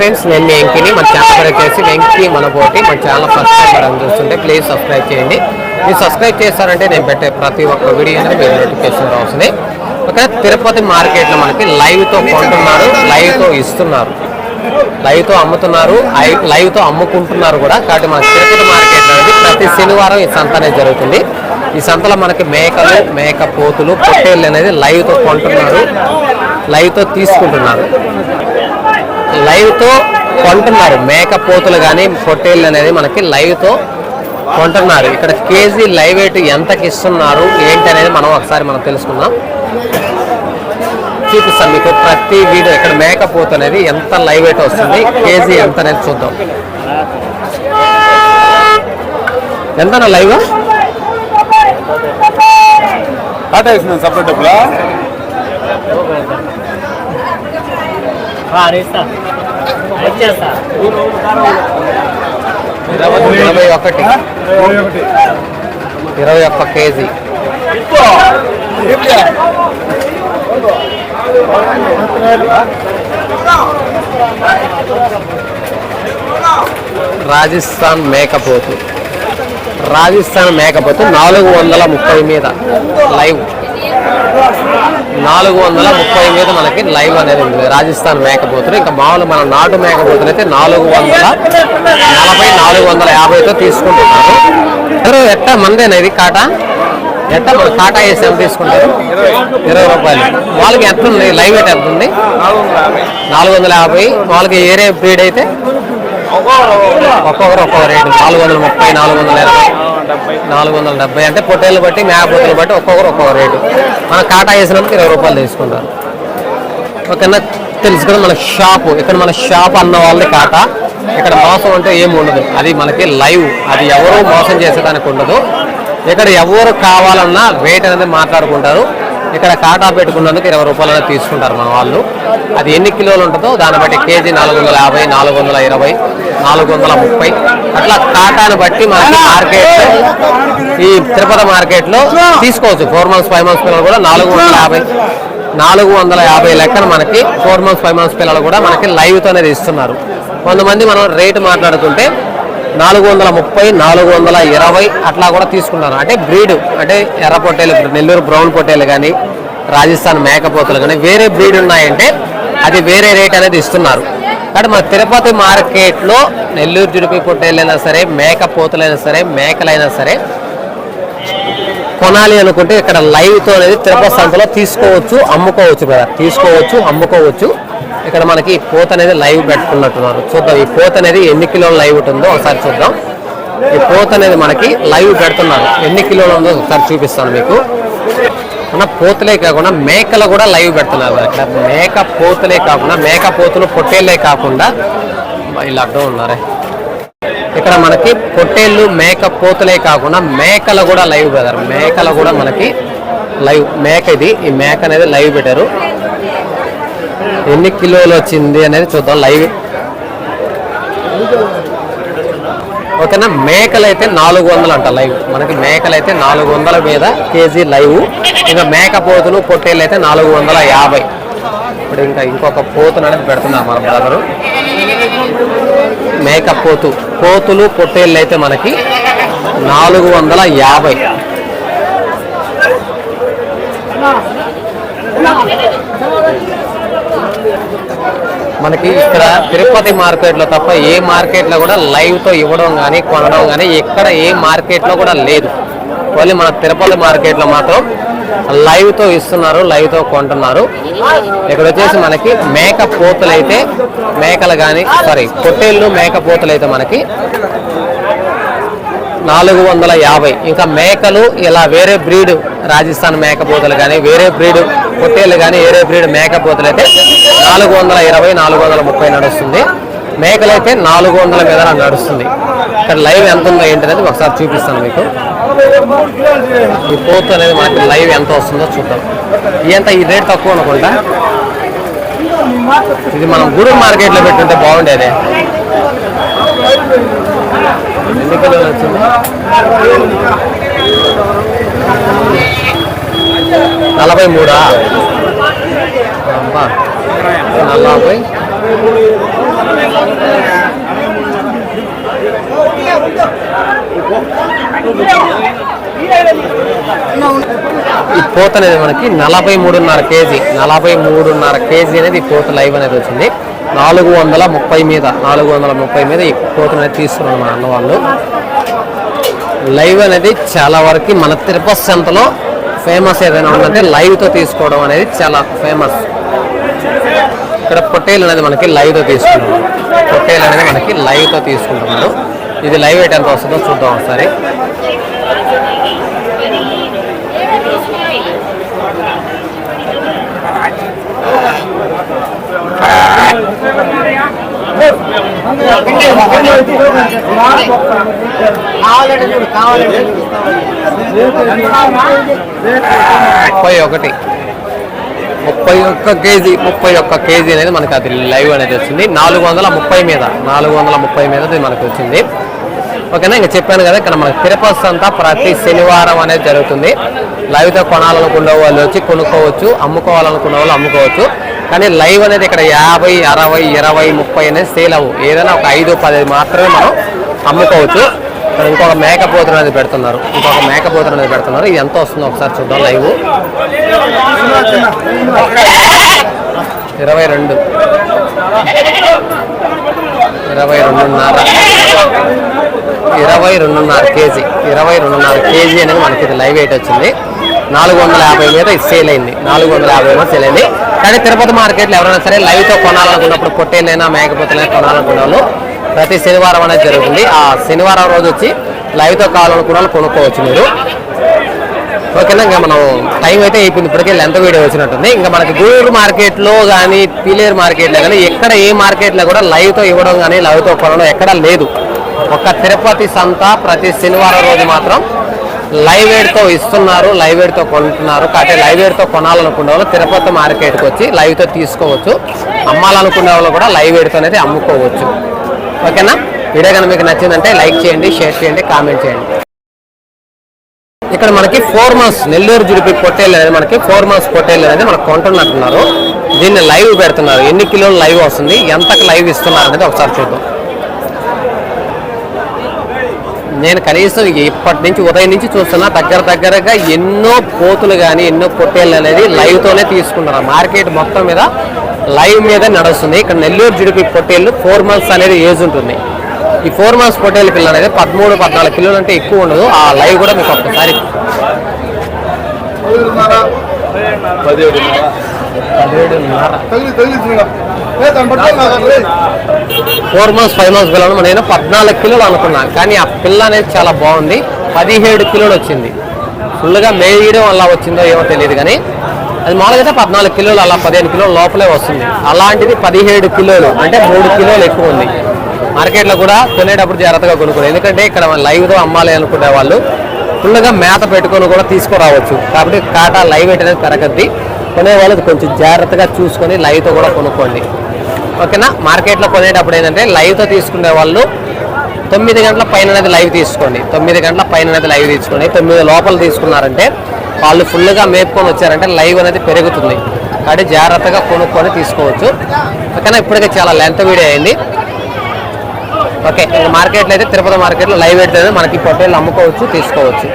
Friends నేను మీ వెంకిని మన channel వచ్చేసి వెంకి మనపోటి మన ఛానల్ ఫస్ట్ టైం మనం చూస్తుంటే ప్లీజ్ సబ్స్క్రైబ్ చేయండి. మీరు సబ్స్క్రైబ్ చేస్తారంటే నేను పెట్టే ప్రతి ఒక్క వీడియో అనేది మీరు నోటిఫికేషన్ వస్తుంది ఒక తిరుపతి మార్కెట్లో మనకి లైవ్తో కొంటున్నారు లైవ్తో ఇస్తున్నారు. లైవ్తో అమ్ముతున్నారు ఐ- లైవ్తో అమ్ముకుంటున్నారు కూడా. కాబట్టి మన తిరుపతి మార్కెట్ అనేది ప్రతి శనివారం ఈ సంత అనేది జరుగుతుంది. ఈ సంతలో మనకి మేకలు మేక పోతులు పొట్టేళ్ళు అనేది లైవ్తో కొంటున్నారు లైవ్తో తీసుకుంటున్నారు. లైవ్తో కొంటున్నారు. మేక పోతులు కానీ పొట్టేళ్ళు అనేది మనకి లైవ్తో కొంటున్నారు. ఇక్కడ కేజీ లైవ్ ఎయిట్ ఎంతకి ఇస్తున్నారు? ఏంటి అనేది మనం ఒకసారి మనం తెలుసుకుందాం. చూపిస్తాం మీకు ప్రతి వీడియో. ఇక్కడ మేక పోతు అనేది ఎంత లైవ్ ఎయిట్ వస్తుంది? కేజీ ఎంత అనేది చూద్దాం. ఎంత లైవ్? టాటా వేసినాను సపరేట్ ఇరవై ఒకటి. ఇరవై ఒక్క కేజీ. రాజస్థాన్ మేకపోతు. రాజస్థాన్ మేకపోతు నాలుగు వందల ముప్పై మీద. లైవ్. నాలుగు వందల ముప్పై మీద మనకి లైవ్ అనేది ఉంది. రాజస్థాన్ మేకపోతులు ఇంకా మామూలు మన నాటు మేకపోతులు అయితే నాలుగు వందల నలభై నాలుగు వందల యాభైతో తీసుకుంటున్నారు. ఎవరు ఎట్ట మందేనా ఇది కాటా? ఎట్ట మన కాటా వేసి ఎంత తీసుకుంటారు? ఇరవై రూపాయలు. వాళ్ళకి ఎంత ఉంది? లైవ్ అయితే ఎంత ఉంది? నాలుగు వందల యాభై. వాళ్ళకి ఏరే బ్రీడ్ అయితే? ఒక్కొక్కరు ఒక్కొక్క రేటు. నాలుగు వందల ముప్పై నాలుగు వందల ఇరవై నాలుగు వందల డెబ్బై. అంటే పొట్టేళ్ళు బట్టి మేకపోతులు బట్టి ఒక్కొక్కరు ఒక్కొక్క రేటు. మనం కాటా వేసినందుకు ఇరవై రూపాయలు తీసుకుంటారు. ఓకేనా? తెలుసు కదా మన షాపు. ఇక్కడ మన షాప్ అన్న వాళ్ళది కాటా. ఇక్కడ మోసం అంటే ఏమి ఉండదు. అది మనకి లైవ్. అది ఎవరు మోసం చేసేదానికి ఉండదు. ఇక్కడ ఎవరు కావాలన్నా రేట్ అనేది మాట్లాడుకుంటారు. ఇక్కడ కాటా పెట్టుకున్నందుకు ఇరవై రూపాయలు తీసుకుంటారు మన వాళ్ళు. అది ఎన్ని కిలోలు ఉంటుందో దాన్ని బట్టి కేజీ నాలుగు వందల యాభై నాలుగు వందల ఇరవై నాలుగు వందల ముప్పై. అట్లా కాటాను బట్టి మనకి మార్కెట్ ఈ తిరుపతి మార్కెట్లో తీసుకోవచ్చు. ఫోర్ మంత్స్ ఫైవ్ మంత్స్ పిల్లలు కూడా నాలుగు వందల యాభై నాలుగు వందల యాభై లెక్కన మనకి ఫోర్ మంత్స్ ఫైవ్ మంత్స్ పిల్లలు కూడా మనకి లైవ్తో అనేది ఇస్తున్నారు కొంతమంది మనం రేటు మాట్లాడుతుంటే నాలుగు వందల ముప్పై నాలుగు వందల ఇరవై అట్లా కూడా తీసుకున్నాను అంటే బ్రీడ్ అంటే ఎర్ర పొట్టేలు నెల్లూరు బ్రౌన్ పొట్టేలు కానీ రాజస్థాన్ మేకపోతలు కానీ వేరే బ్రీడ్ ఉన్నాయంటే అది వేరే రేట్ అనేది ఇస్తున్నారు. కాబట్టి మన తిరుపతి మార్కెట్లో నెల్లూరు జుడిపి పొట్టేళ్ళైనా సరే మేకపోతులైనా సరే మేకలైనా సరే కొనాలి అనుకుంటే ఇక్కడ లైవ్తో అనేది తిరుపతి సంతలో తీసుకోవచ్చు అమ్ముకోవచ్చు కదా తీసుకోవచ్చు అమ్ముకోవచ్చు. ఇక్కడ మనకి పోత అనేది లైవ్ పెట్టుకున్నట్టున్నారు. చూద్దాం ఈ పోత అనేది ఎన్ని కిలోల లైవ్ ఉంటుందో ఒకసారి చూద్దాం. ఈ పోత అనేది మనకి లైవ్ పెడుతున్నారు. ఎన్ని కిలోలు ఉందో ఒకసారి చూపిస్తాను మీకు. మన పోతులే కాకుండా మేకలు కూడా లైవ్ పెడుతున్నారు ఇక్కడ. మేక పోతులే కాకుండా మేక పోతులు పొట్టేళ్ళే కాకుండా. ఇలా అడ్డం ఉన్నారే. ఇక్కడ మనకి పొట్టేళ్ళు మేక పోతులే కాకుండా మేకలు కూడా లైవ్ పెడతారు. మేకలు కూడా మనకి లైవ్ మేక ఇది ఈ మేక అనేది లైవ్ పెట్టారు. ఎన్ని కిలోలు వచ్చింది అనేది చూద్దాం లైవ్. ఓకేనా? మేకలు అయితే నాలుగు వందలు అంట లైవ్. మనకి మేకలు అయితే నాలుగు వందల మీద కేజీ లైవ్. ఇంకా మేక పోతులు పొట్టేళ్ళు అయితే నాలుగు వందల యాభై. ఇప్పుడు ఇంకా ఇంకొక పోతును అనేది పెడుతున్నారు మన బ్రదరు మేక పోతు. పోతులు పొట్టేళ్ళు అయితే మనకి నాలుగు వందల యాభై. మనకి ఇక్కడ తిరుపతి మార్కెట్లో తప్ప ఏ మార్కెట్లో కూడా లైవ్తో ఇవ్వడం కానీ కొనడం కానీ ఎక్కడ ఏ మార్కెట్లో కూడా లేదు. ఓన్లీ మన తిరుపతి మార్కెట్లో మాత్రం లైవ్తో ఇస్తున్నారు లైవ్తో కొంటున్నారు. ఇక్కడ వచ్చేసి మనకి మేక పోతులు అయితే మేకలు కానీ సారీ పొట్టేళ్ళు మేక పోతులు అయితే మనకి నాలుగు వందల యాభై. ఇంకా మేకలు ఇలా వేరే బ్రీడ్ రాజస్థాన్ మేకపోతలు కానీ వేరే బ్రీడ్ పొట్టేళ్ళు కానీ వేరే బ్రీడ్ మేకపోతలు అయితే నాలుగు వందల ఇరవై నాలుగు వందల ముప్పై నడుస్తుంది. మేకలు అయితే నాలుగు వందల మీద నడుస్తుంది. ఇక్కడ లైవ్ ఎంత ఉందో ఏంటనేది ఒకసారి చూపిస్తాను మీకు. ఈ పోతు అనేది మనకి లైవ్ ఎంత వస్తుందో చూద్దాం. ఎంత ఈ రేట్ తక్కువ అనుకుంటా? ఇది మనం గూడూరు మార్కెట్లో పెట్టుంటే బాగుండేది. ఎన్నికలు నలభై మూడా? నలభై. ఈ పోత అనేది మనకి నలభై మూడున్నర కేజీ. నలభై మూడున్నర కేజీ అనేది ఈ పోత లైవ్ అనేది వచ్చింది. నాలుగు వందల ముప్పై మీద నాలుగు వందల ముప్పై మీద ఈ పోతను అనేది తీసుకున్నాను మా అన్న వాళ్ళు. లైవ్ అనేది చాలా వరకు మన తిరుపతి సంతలో ఫేమస్ ఏదైనా ఉందంటే లైవ్తో తీసుకోవడం అనేది చాలా ఫేమస్. ఇక్కడ పొట్టేలు అనేది మనకి లైవ్తో తీసుకుంటున్నారు పొట్టేలు అనేది మనకి లైవ్తో తీసుకుంటున్నారు. ఇది లైవ్ ఎయిట్ ఎంత వస్తుందో చూద్దాం ఒకసారి. ముప్పై ఒకటి. ముప్పై ఒక్క కేజీ ముప్పై ఒక్క కేజీ అనేది మనకి అది లైవ్ అనేది వచ్చింది. నాలుగు వందల ముప్పై మీద నాలుగు వందల ముప్పై మీద అది మనకు వచ్చింది. ఓకేనా? ఇంకా చెప్పాను కదా ఇక్కడ మనకి తిరుపతి అంతా ప్రతి శనివారం అనేది జరుగుతుంది. లైవ్తో కొనాలనుకున్న వాళ్ళు వచ్చి కొనుక్కోవచ్చు అమ్ముకోవాలనుకున్న వాళ్ళు అమ్ముకోవచ్చు. కానీ లైవ్ అనేది ఇక్కడ యాభై అరవై ఇరవై ముప్పై అనేది సేల్ అవ్వు. ఏదైనా ఒక ఐదు పది మాత్రమే మనం అమ్ముకోవచ్చు. ఇంకొక మేకపోతులు అనేది పెడుతున్నారు. ఇంకొక మేకపోతులు అనేది పెడుతున్నారు. ఇది ఎంత వస్తుందో ఒకసారి చూద్దాం లైవ్. ఇరవై రెండు. ఇరవై రెండున్నర. ఇరవై రెండున్నర కేజీ. ఇరవై రెండున్నర కేజీ అనేది మనకి ఇది లైవ్ వెయిట్ వచ్చింది. నాలుగు వందల యాభై మీద ఇది సేల్ అయింది. నాలుగు వందల యాభై మీద సేల్ అయింది. కానీ తిరుపతి మార్కెట్లో ఎవరైనా సరే లైవ్తో కొనాలనుకున్నప్పుడు పొట్టేలైనా మేకపోతలైనా కొనాలనుకున్న వాళ్ళు ప్రతి శనివారం అనేది జరుగుతుంది. ఆ శనివారం రోజు వచ్చి లైవ్తో కావాలనుకున్న వాళ్ళు కొనుక్కోవచ్చు మీరు. ఓకేనా? ఇంకా మనం టైం అయితే అయిపోయింది. ఇప్పటికే లెంత్ వీడియో వచ్చినట్టుంది. ఇంకా మనకి గూడూరు మార్కెట్లో కానీ పిలేరు మార్కెట్లో కానీ ఎక్కడ ఏ మార్కెట్లో కూడా లైవ్తో ఇవ్వడం కానీ లైవ్తో కొనడం ఎక్కడ లేదు. ఒక్క తిరుపతి సంత ప్రతి శనివారం రోజు మాత్రం లైవ్ ఎయిడ్తో ఇస్తున్నారు లైవ్ ఎయిడ్తో కొంటున్నారు. కాబట్టి లైవ్ ఎయిడ్తో కొనాలనుకునే వాళ్ళు తిరుపతి మార్కెట్కి వచ్చి లైవ్తో తీసుకోవచ్చు. అమ్మాలనుకునే వాళ్ళు కూడా లైవ్ ఎయిడ్తో అనేది అమ్ముకోవచ్చు. ఓకేనా? వీడియో కనుక మీకు నచ్చిందంటే లైక్ చేయండి షేర్ చేయండి కామెంట్ చేయండి. ఇక్కడ మనకి ఫోర్ మంత్స్ నెల్లూరు జుడిపి పొట్టేలు అనేది మనకి ఫోర్ మంత్స్ పొట్టేలు అనేది మనకు కొంటున్నట్టున్నారు. దీన్ని లైవ్ పెడుతున్నారు. ఎన్ని కిలోలు లైవ్ వస్తుంది? ఎంతకు లైవ్ ఇస్తున్నారు అనేది ఒకసారి చూద్దాం. నేను కనీసం ఇప్పటి నుంచి ఉదయం నుంచి చూస్తున్నా దగ్గర దగ్గరగా ఎన్నో పోతులు కానీ ఎన్నో పొట్టేళ్ళు అనేది లైవ్తోనే తీసుకుంటున్నారు. మార్కెట్ మొత్తం మీద లైవ్ మీద నడుస్తుంది. ఇక్కడ నెల్లూరు జుడిపి పొట్టేళ్ళు ఫోర్ మంత్స్ అనేది ఏజ్ ఉంటుంది. ఈ ఫోర్ మంత్స్ పొట్టేళ్ళ పిల్లలు అనేది పదమూడు పద్నాలుగు కిలోలు అంటే ఎక్కువ ఉండదు. ఆ లైవ్ కూడా మీకు ఒక్కసారి ఫోర్ మంత్స్ ఫైవ్ మంత్స్ పిల్లలు నేను పద్నాలుగు కిలోలు అనుకున్నాను కానీ ఆ పిల్ల అనేది చాలా బాగుంది. పదిహేడు కిలోలు వచ్చింది. ఫుల్గా మేయడం వల్ల వచ్చిందో ఏమో తెలియదు కానీ అది మామూలుగా పద్నాలుగు కిలోలు అలా పదిహేను కిలోలు లోపలే వస్తుంది. అలాంటిది పదిహేడు కిలోలు అంటే మూడు కిలోలు ఎక్కువ ఉంది. మార్కెట్లో కూడా కొనేటప్పుడు జాగ్రత్తగా కొనుక్కోరు ఎందుకంటే ఇక్కడ లైవ్తో అమ్మాలి అనుకునే వాళ్ళు ఫుల్గా మేత పెట్టుకొని కూడా తీసుకురావచ్చు. కాబట్టి కాటా లైవ్ వెయిట్ పెరగద్ది కొనేవాళ్ళు కొంచెం జాగ్రత్తగా చూసుకొని లైవ్తో కూడా కొనుక్కోండి. ఓకేనా? మార్కెట్లో కొనేటప్పుడు ఏంటంటే లైవ్తో తీసుకునే వాళ్ళు తొమ్మిది గంటల పైన అనేది లైవ్ తీసుకోండి. తొమ్మిది గంటల పైన అనేది లైవ్ తీసుకోండి. తొమ్మిది లోపల తీసుకున్నారంటే వాళ్ళు ఫుల్గా మేపుకొని వచ్చారంటే లైవ్ అనేది పెరుగుతుంది. కాబట్టి జాగ్రత్తగా కొనుక్కొని తీసుకోవచ్చు. ఓకేనా? ఇప్పటికే చాలా లెంత్ వీడియో అయింది. ఓకే ఇంకా మార్కెట్లో అయితే తిరుపతి మార్కెట్లో లైవ్ అయితే మనకి పొట్టేళ్ళు అమ్ముకోవచ్చు తీసుకోవచ్చు.